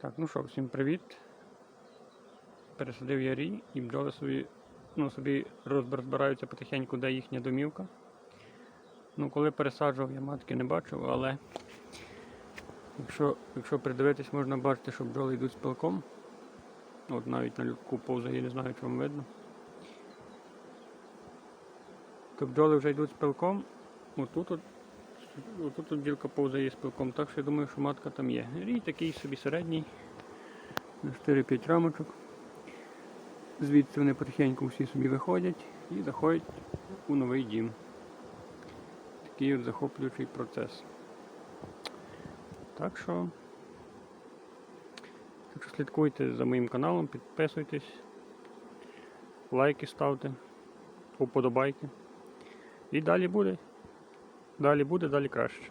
Так, ну що, всім привіт. Пересадив я рій і бджоли собі, ну, собі розбір збираються потихеньку, де їхня домівка. Ну, коли пересаджував, я матки не бачив, але якщо, якщо придивитись, можна бачити, що бджоли йдуть з пилком. От навіть на людку повзає, не знаю, чи вам видно. То бджоли вже йдуть з пилком. Отут от Отут тут ділка повзає з так що я думаю, що матка там є. Рій такий собі середній. На 4-5 рамочок. Звідси вони потихеньку всі собі виходять і заходять у новий дім. Такий от захоплюючий процес. Так що, так що слідкуйте за моїм каналом, підписуйтесь, лайки ставте, уподобайки. І далі буде. Далі буде, далі краще.